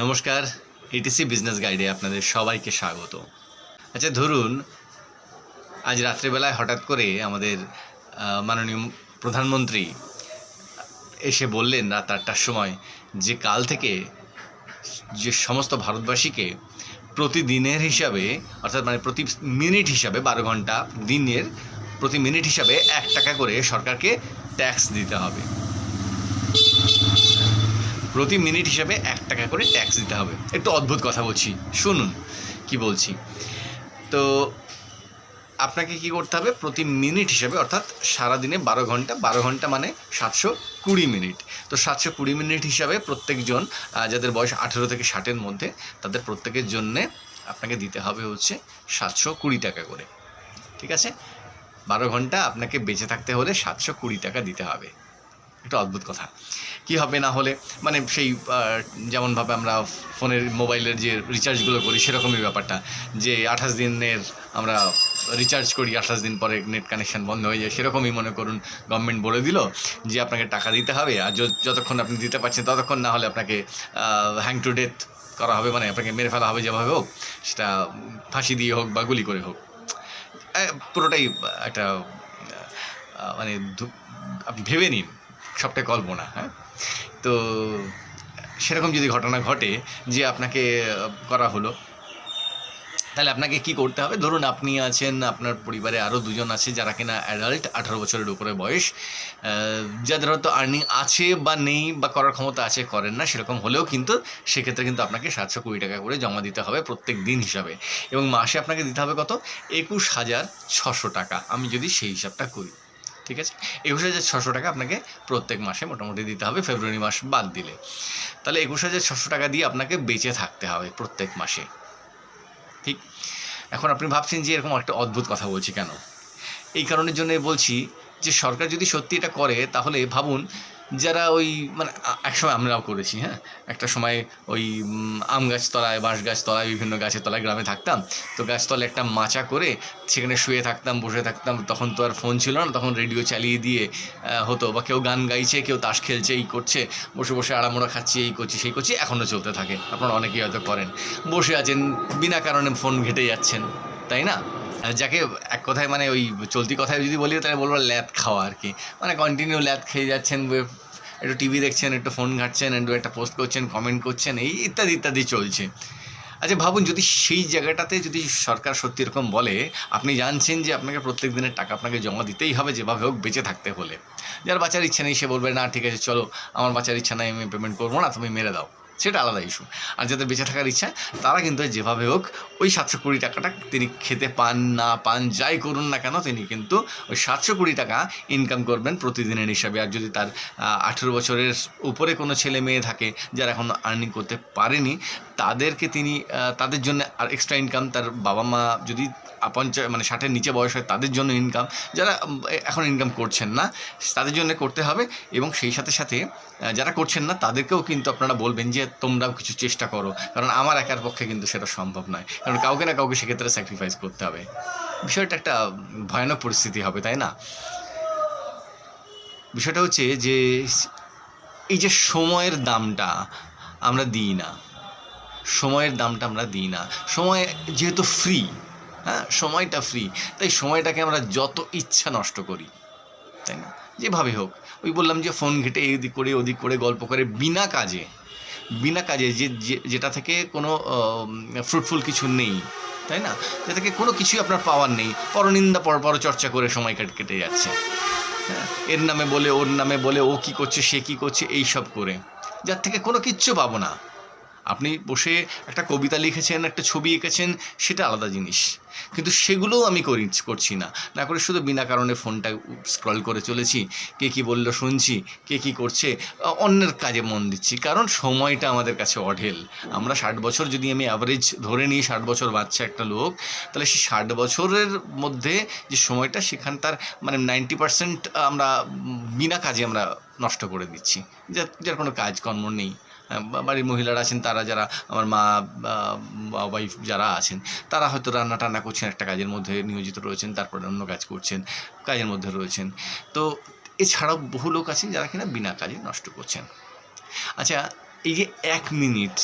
নমস্কার ATC business গাইডে আপনাদের সবাইকে স্বাগত। আচ্ছা ধরুন, আজ রাত্রিবেলায় হঠাৎ করে আমাদের মাননীয় প্রধানমন্ত্রী এসে বললেন রাত আটটার সময় যে কাল থেকে যে সমস্ত ভারতবাসীকে প্রতিদিনের হিসাবে, অর্থাৎ মানে প্রতি মিনিট হিসাবে বারো ঘণ্টা দিনের প্রতি মিনিট হিসাবে এক টাকা করে সরকারকে ট্যাক্স দিতে হবে। প্রতি মিনিট হিসাবে এক টাকা করে ট্যাক্স দিতে হবে। একটু অদ্ভুত কথা বলছি। শুনুন, কি বলছি? তো আপনাকে কি করতে হবে? প্রতি মিনিট হিসাবে, অর্থাৎ সারাদিনে বারো ঘণ্টা বারো ঘণ্টা মানে সাতশো কুড়ি মিনিট। তো সাতশো কুড়ি মিনিট হিসাবে প্রত্যেকজন যাদের বয়স আঠেরো থেকে ষাটের মধ্যে, তাদের প্রত্যেকের জন্যে আপনাকে দিতে হবে হচ্ছে সাতশো কুড়ি টাকা করে। ঠিক আছে? বারো ঘণ্টা আপনাকে বেঁচে থাকতে হলে সাতশো কুড়ি টাকা দিতে হবে। একটা অদ্ভুত কথা। কি হবে না হলে? মানে সেই যেমনভাবে আমরা ফোনের, মোবাইলের যে রিচার্জগুলো করি, সেরকমই ব্যাপারটা। যে আঠাশ দিনের আমরা রিচার্জ করি, আঠাশ দিন পরে নেট কানেকশান বন্ধ হয়ে যায়, সেরকমই মনে করুন গভর্নমেন্ট বলে দিল যে আপনাকে টাকা দিতে হবে, আর যতক্ষণ আপনি দিতে পারছেন ততক্ষণ না হলে আপনাকে হ্যাং টু ডেথ করা হবে মানে আপনাকে মেরে ফেলা হবে যেভাবে হোক, সেটা ফাঁসি দিয়ে হোক বা গুলি করে হোক। পুরোটাই একটা মানে আপনি ভেবে নিন। সবটাই কল্পনা হ্যাঁ? তো সেরকম যদি ঘটনা ঘটে যে আপনাকে করা হলো, তাহলে আপনাকে কি করতে হবে? ধরুন আপনি আছেন, আপনার পরিবারে আরও দুজন আছে যারা কিনা অ্যাডাল্ট আঠারো বছরের উপরে বয়স যাদের হয়তো আর্নিং আছে বা নেই বা করার ক্ষমতা আছে, করেন না, সেরকম হলেও কিন্তু সেক্ষেত্রে কিন্তু আপনাকে সাতশো কুড়ি টাকা করে জমা দিতে হবে প্রত্যেক দিন হিসাবে। এবং মাসে আপনাকে দিতে হবে কত? একুশ হাজার ছশো টাকা। আমি যদি সেই হিসাবটা করি। ঠিক আছে? একুশ হাজার ছশো টাকা আপনাকে প্রত্যেক মাসে মোটামুটি দিতে হবে, ফেব্রুয়ারি মাস বাদ দিলে। তাহলে একুশ হাজার ছশো টাকা দিয়ে আপনাকে বেঁচে থাকতে হবে প্রত্যেক মাসে। ঠিক? এখন আপনি ভাবছেন যে এরকম একটা অদ্ভুত কথা বলছি কেন? এই কারণের জন্য বলছি যে সরকার যদি সত্যি এটা করে, তাহলে ভাবুন যারা ওই মানে একসময় আমরাও করেছি হ্যাঁ। একটা সময় ওই আম গাছ তলায়, বাঁশ গাছ তলায়, বিভিন্ন গাছের তলায় গ্রামে থাকতাম। তো গাছতলায় একটা মাচা করে সেখানে শুয়ে থাকতাম, বসে থাকতাম। তখন তো আর ফোন ছিল না, তখন রেডিও চালিয়ে দিয়ে হতো। বা কেউ গান গাইছে, কেউ তাস খেলছে, এই করছে। বসে বসে আড়ামোড়া খাচ্ছি, এই করছি, সেই করছি এখনও চলতে থাকে। আপনারা অনেকেই হয়তো করেন। বসে আছেন, বিনা কারণে ফোন ঘেটে যাচ্ছেন, তাই না? যাকে এক কথায় মানে ওই চলতি কথায় যদি বলি, তাহলে বলব ল্যাদ খাওয়া আর কি। মানে কন্টিনিউ ল্যাদ খেয়ে যাচ্ছেন একটু টিভি দেখছেন, একটু ফোন ঘাটছেন, একটু একটা পোস্ট করছেন কমেন্ট করছেন, এই ইত্যাদি ইত্যাদি চলছে। আচ্ছা ভাবুন, যদি সেই জায়গাটাতে যদি সরকার সত্যি এরকম বলে, আপনি জানছেন যে আপনাকে প্রত্যেক দিনের টাকা আপনাকে জমা দিতেই হবে, যেভাবে হোক বেঁচে থাকতে হলে। যার বাচ্চার ইচ্ছা নেই, সে বলবে, না, ঠিক আছে, চলো, আমার বাচ্চার ইচ্ছা নাই, আমি পেমেন্ট করব না, তুমি মেরে দাও। সেটা আলাদা ইস্যু আর যাদের বেঁচে থাকার ইচ্ছা, তারা কিন্তু যেভাবে হোক ওই সাতশো কুড়ি টাকাটা তিনি খেতে পান, না পান, যাই করুন না কেন, তিনি কিন্তু ওই সাতশো কুড়ি টাকা ইনকাম করবেন প্রতিদিনের হিসাবে। আর যদি তার আঠেরো বছরের উপরে কোনো ছেলে মেয়ে থাকে যারা এখন আর্নিং করতে পারেনি তাদেরকে তিনি তাদের জন্য আর এক্সট্রা ইনকাম তার বাবা মা যদি পঞ্চাশ মানে ষাটের নিচে বয়স হয়, তাদের জন্য ইনকাম যারা এখন ইনকাম করছেন না, তাদের জন্য করতে হবে এবং সেই সাথে সাথে যারা করছেন না, তাদেরকেও কিন্তু আপনারা বলবেন যে, তোমরাও কিছু চেষ্টা করো। কারণ আমার একার পক্ষে কিন্তু সেটা সম্ভব নয়। কারণ কাউকে না কাউকে সেক্ষেত্রে স্যাক্রিফাইস করতে হবে। বিষয়টা একটা ভয়ানক পরিস্থিতি হবে, তাই না? বিষয়টা হচ্ছে যে, এই যে সময়ের দামটা আমরা দিই না সময়ের দামটা আমরা দিই না। সময় যেহেতু ফ্রি হ্যাঁ? সময়টা ফ্রি তাই সময়টাকে আমরা যত ইচ্ছা নষ্ট করি, তাই না? যেভাবে হোক, ওই বললাম যে ফোন ঘেটে এদিক করে ওদিক করে গল্প করে বিনা কাজে বিনা কাজে যে যেটা থেকে কোনো ফ্রুটফুল কিছু নেই, তাই না? যে থেকে কোনো কিছুই আপনার পাওয়ার নেই, পরনিন্দা পর পরচর্চা করে সময় কেটে কেটে যাচ্ছে হ্যাঁ? এর নামে বলে, ওর নামে বলে, ও কি করছে, সে কি করছে এই সব করে, যার থেকে কোনো কিচ্ছু পাবো না। আপনি বসে একটা কবিতা লিখেছেন, একটা ছবি এঁকেছেন, সেটা আলাদা জিনিস। কিন্তু সেগুলোও আমি করি, করছি না। না করে শুধু বিনা কারণে ফোনটা স্ক্রল করে চলেছি, কে কি বলল শুনছি, কে কি করছে, অন্যের কাজে মন দিচ্ছি। কারণ সময়টা আমাদের কাছে অঢেল। আমরা ষাট বছর যদি আমি অ্যাভারেজ ধরে নিই, ষাট বছর বাচ্চা একটা লোক, তাহলে সেই ষাট বছরের মধ্যে যে সময়টা, সেখান তার মানে নাইনটি পার্সেন্ট আমরা বিনা কাজে আমরা নষ্ট করে দিচ্ছি। যার যার কোনো কাজকর্ম নেই। বাড়ির মহিলারা আছেন, তারা যারা, আমার মা ওয়াইফ যারা আছেন, তারা হয়তো রান্না টান্না করছেন, একটা কাজের মধ্যে নিয়োজিত রয়েছেন, তারপরে অন্য কাজ করছেন, কাজের মধ্যে রয়েছেন। তো এছাড়াও বহু লোক আছেন যারা কিনা বিনা কাজে নষ্ট করছেন। আচ্ছা এই যে এক মিনিট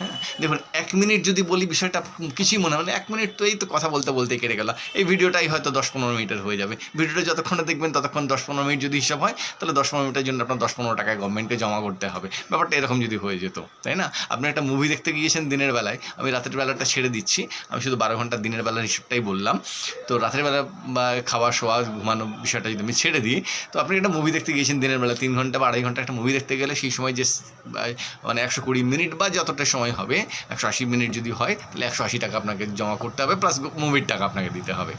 হ্যাঁ দেখুন, এক মিনিট যদি বলি বিষয়টা কিছুই মনে হয় এক মিনিট তো এই তো কথা বলতে বলতে কেটে গেল। এই ভিডিওটাই হয়তো দশ পনেরো মিনিটের হয়ে যাবে। ভিডিওটা যতক্ষণে দেখবেন ততক্ষণ দশ পনেরো মিনিট যদি হিসাব হয়, তাহলে দশ পনেরো মিনিটের জন্য আপনার দশ পনেরো টাকায় গভর্নমেন্টকে জমা করতে হবে। ব্যাপারটা এরকম যদি হয়ে যেত, তাই না? আপনি একটা মুভি দেখতে গিয়েছেন দিনের বেলায়, আমি রাতের বেলাটা ছেড়ে দিচ্ছি। আমি শুধু বারো ঘণ্টা দিনের বেলার হিসেবটাই বললাম। তো রাতের বেলা বা খাওয়া, শোয়া, ঘুমানো বিষয়টা যদি আমি ছেড়ে দিই, তো আপনি একটা মুভি দেখতে গিয়েছেন দিনের বেলা, তিন ঘণ্টা বা আড়াই ঘণ্টা একটা মুভি দেখতে গেলে সেই সময় যে মানে একশো কুড়ি মিনিট বা যতটা সময় হবে। একশো আশি মিনিট যদি হয়, তাহলে একশো আশি টাকা আপনাকে জমা করতে হবে প্লাস মুভির টাকা আপনাকে দিতে হবে।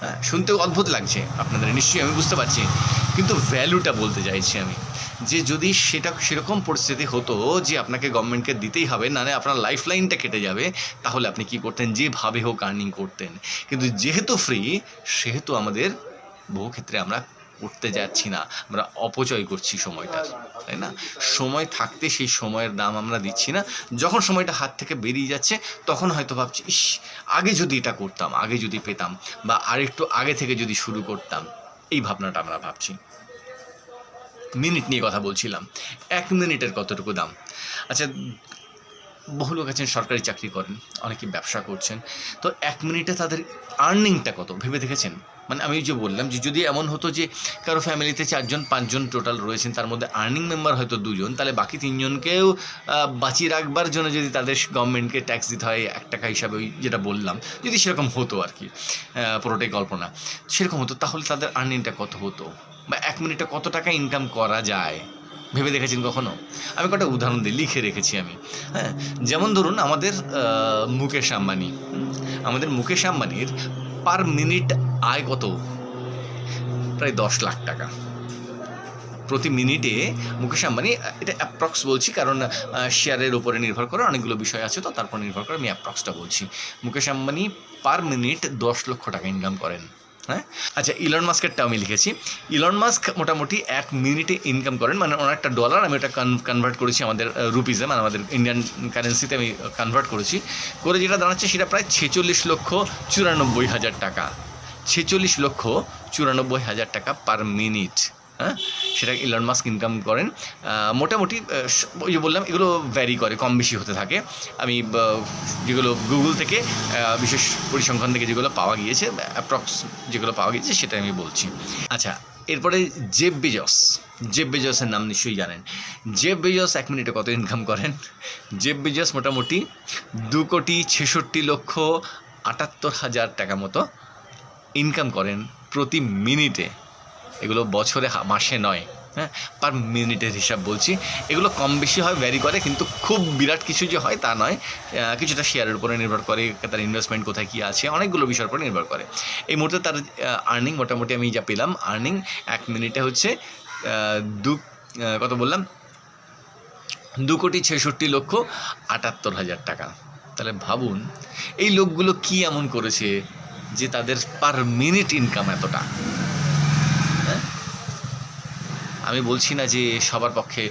হ্যাঁ শুনতেও অদ্ভুত লাগছে, আপনাদের নিশ্চয়ই আমি বুঝতে পারছি। কিন্তু ভ্যালুটা বলতে চাইছি আমি, যে যদি সেটা সেরকম পরিস্থিতি হতো যে আপনাকে গভর্নমেন্টকে দিতেই হবে, নাহলে আপনার লাইফ লাইনটা কেটে যাবে, তাহলে আপনি কি করতেন? যেভাবে হোক আর্নিং করতেন। কিন্তু যেহেতু ফ্রি সেহেতু আমাদের বহু ক্ষেত্রে আমরা করতে যাচ্ছি না, আমরা অপচয় করছি সময়টা, তাই না? সময় থাকতে সেই সময়ের দাম আমরা দিচ্ছি না। যখন সময়টা হাত থেকে বেরিয়ে যাচ্ছে, তখন হয়তো ভাবছি, ইস, আগে যদি এটা করতাম, আগে যদি পেতাম বা আরেকটু আগে থেকে যদি শুরু করতাম। এই ভাবনাটা আমরা ভাবছি। মিনিট নিয়ে কথা বলছিলাম, এক মিনিটের কতটুকু দাম? আচ্ছা বহু লোক আছেন, সরকারি চাকরি করেন, অনেকে ব্যবসা করছেন, তো এক মিনিটে তাদের আর্নিংটা কত? ভেবে দেখেছেন? মানে আমি যে বললাম যে যদি এমন হতো যে কারও ফ্যামিলিতে চারজন, পাঁচজন টোটাল রয়েছেন, তার মধ্যে আর্নিং মেম্বার হয়তো দুজন, তাহলে বাকি তিনজনকেও বাঁচিয়ে রাখবার জন্য যদি তাদের গভর্নমেন্টকে ট্যাক্স দিতে হয় এক টাকা হিসাবে ওই যেটা বললাম, যদি সেরকম হতো আর কি পুরোটাই কল্পনা। সেরকম হতো, তাহলে তাদের আর্নিংটা কত হতো? বা এক মিনিটে কত টাকা ইনকাম করা যায়? ভেবে দেখেছেন কখনো? আমি কটা উদাহরণ দিই লিখে রেখেছি আমি। হ্যাঁ যেমন ধরুন আমাদের মুকেশ আম্বানি। আমাদের মুকেশ আম্বানির পার মিনিট আয় কত? প্রায় দশ লাখ টাকা। প্রতি মিনিটে মুকেশ আম্বানি, এটা অ্যাপ্রক্স বলছি, কারণ শেয়ারের উপরে নির্ভর করে অনেকগুলো বিষয় আছে তো তারপর নির্ভর করে আমি অ্যাপ্রক্সটা বলছি। মুকেশ আম্বানি পার মিনিট দশ লক্ষ টাকা ইনকাম করেন। হ্যাঁ? আচ্ছা ইলন মাস্কেরটা আমি লিখেছি। ইলন মাস্ক মোটামুটি এক মিনিটে ইনকাম করেন মানে ওনার একটা ডলার আমি ওটা কনভার্ট করেছি আমাদের রুপিজে মানে আমাদের ইন্ডিয়ান কারেন্সিতে আমি কনভার্ট করেছি। করে যেটা দাঁড়াচ্ছে সেটা প্রায় ছেচল্লিশ লক্ষ চুরানব্বই হাজার টাকা। ছেচল্লিশ লক্ষ চুরানব্বই হাজার টাকা পার মিনিট হ্যাঁ? সেটা ইলন মাস্ক ইনকাম করেন। মোটামুটি ওই যে বললাম, এগুলো ভ্যারি করে, কম বেশি হতে থাকে। আমি যেগুলো গুগল থেকে বিশেষ পরিসংখ্যান থেকে যেগুলো পাওয়া গিয়েছে অ্যাপ্রক্স যেগুলো পাওয়া গিয়েছে সেটা আমি বলছি। আচ্ছা এরপরে জেব বেজস জেব বেজসের নাম নিশ্চয়ই জানেন। জেব বেজস এক মিনিটে কত ইনকাম করেন? জেব বেজস মোটামুটি দু কোটি ছেষট্টি লক্ষ আটাত্তর হাজার টাকা মতো ইনকাম করেন প্রতি মিনিটে। এগুলো বছরে মাসে নয় হ্যাঁ? পার মিনিটের হিসাব বলছি। এগুলো কম বেশি হয় ভ্যারি করে, কিন্তু খুব বিরাট কিছু যে হয় তা নয়। কিছুটা শেয়ারের উপরে নির্ভর করে তার ইনভেস্টমেন্ট কোথায় কী আছে, অনেকগুলো বিষয়ের উপরে নির্ভর করে। এই মুহূর্তে তার আর্নিং মোটামুটি আমি যা পেলাম আর্নিং এক মিনিটে হচ্ছে দু কত বললাম? দু কোটি ছেষট্টি লক্ষ আটাত্তর হাজার টাকা। তাহলে ভাবুন, এই লোকগুলো কি এমন করেছে যে তাদের পার মিনিট ইনকাম এতটা? আমি বলছি না যে সবার পক্ষে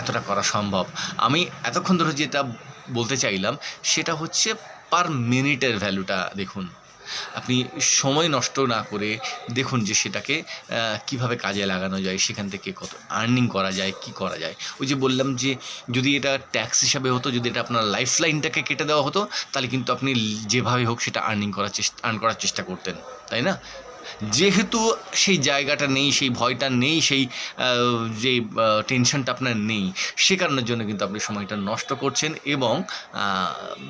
এতটা করা সম্ভব। আমি এতক্ষণ ধরে যেটা বলতে চাইলাম, সেটা হচ্ছে পার মিনিটের ভ্যালুটা দেখুন। আপনি সময় নষ্ট না করে দেখুন যে সেটাকে কীভাবে কাজে লাগানো যায়, সেখান থেকে কত আর্নিং করা যায়, কি করা যায়। ওই যে বললাম যে যদি এটা ট্যাক্স হিসাবে হতো, যদি এটা আপনার লাইফ লাইনটাকে কেটে দেওয়া হতো, তাহলে কিন্তু আপনি যেভাবে হোক সেটা আর্নিং করার চেষ্টা আর্ন করার চেষ্টা করতেন, তাই না? যেহেতু সেই জায়গাটা নেই, সেই ভয়টা নেই, সেই যে টেনশনটা আপনার নেই, সে কারণের জন্য কিন্তু আপনি সময়টা নষ্ট করছেন এবং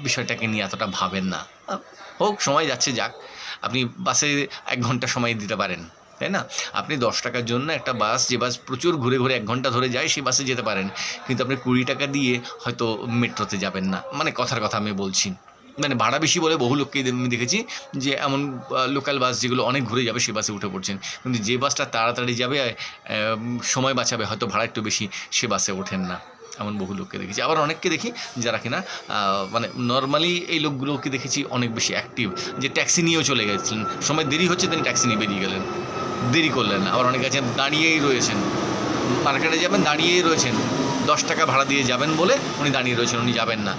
বিষয়টাকে নিয়ে এতটা ভাবেন না। হোক, সময় যাচ্ছে যাক। আপনি বাসে এক ঘণ্টা সময় দিতে পারেন, তাই না? আপনি দশ টাকার জন্য একটা বাস, যে বাস প্রচুর ঘুরে ঘুরে এক ঘণ্টা ধরে যায়, সেই বাসে যেতে পারেন। কিন্তু আপনি কুড়ি টাকা দিয়ে হয়তো মেট্রোতে যাবেন না। মানে কথার কথা আমি বলছি। মানে ভাড়া বেশি বলে বহু লোককে আমি দেখেছি যে এমন লোকাল বাস যেগুলো অনেক ঘুরে যাবে সে বাসে উঠে পড়ছেন। কিন্তু যে বাসটা তাড়াতাড়ি যাবে সময় বাঁচাবে, হয়তো ভাড়া একটু বেশি, সে বাসে ওঠেন না। এমন বহু লোককে দেখেছি। আবার অনেককে দেখি যারা কিনা মানে নর্মালি এই লোকগুলোকে দেখেছি অনেক বেশি অ্যাক্টিভ যে ট্যাক্সি নিয়েও চলে গেছিলেন সময় দেরি হচ্ছে তিনি ট্যাক্সি নিয়ে বেরিয়ে গেলেন। দেরি করলেন আবার অনেকে আছেন, দাঁড়িয়েই রয়েছেন। মার্কেটে যাবেন, দাঁড়িয়েই রয়েছেন। দশ টাকা ভাড়া দিয়ে যাবেন বলে উনি দাঁড়িয়ে রয়েছেন, উনি যাবেন না।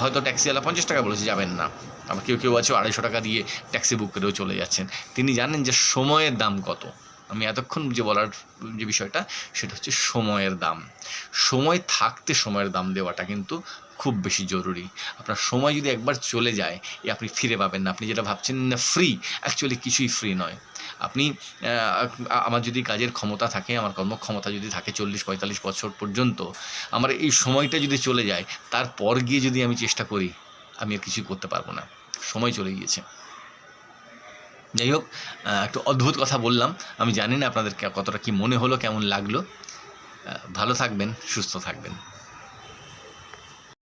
হয়তো ট্যাক্সিওয়ালা পঞ্চাশ টাকা বলেছে, যাবেন না। আবার কেউ কেউ আছে আড়াইশো টাকা দিয়ে ট্যাক্সি বুক করেও চলে যাচ্ছেন। তিনি জানেন যে সময়ের দাম কত। আমি এতক্ষণ যে বলার যে বিষয়টা, সেটা হচ্ছে সময়ের দাম। সময় থাকতে সময়ের দাম দেওয়াটা কিন্তু খুব বেশি জরুরি। আপনার সময় যদি একবার চলে যায় আপনি ফিরে পাবেন না। আপনি যেটা ভাবছেন, না ফ্রি অ্যাকচুয়ালি কিছুই ফ্রি নয়। আপনি আমার যদি কাজের ক্ষমতা থাকে, আমার কর্মক্ষমতা যদি থাকে চল্লিশ, পঁয়তাল্লিশ বছর পর্যন্ত, আমার এই সময়টা যদি চলে যায়, তারপর গিয়ে যদি আমি চেষ্টা করি, আমি আর কিছুই করতে পারব না। সময় চলে গিয়েছে। যাই হোক একটু অদ্ভুত কথা বললাম। আমি জানি না আপনাদের কতটা কি মনে হলো, কেমন লাগল। ভালো থাকবেন, সুস্থ থাকবেন।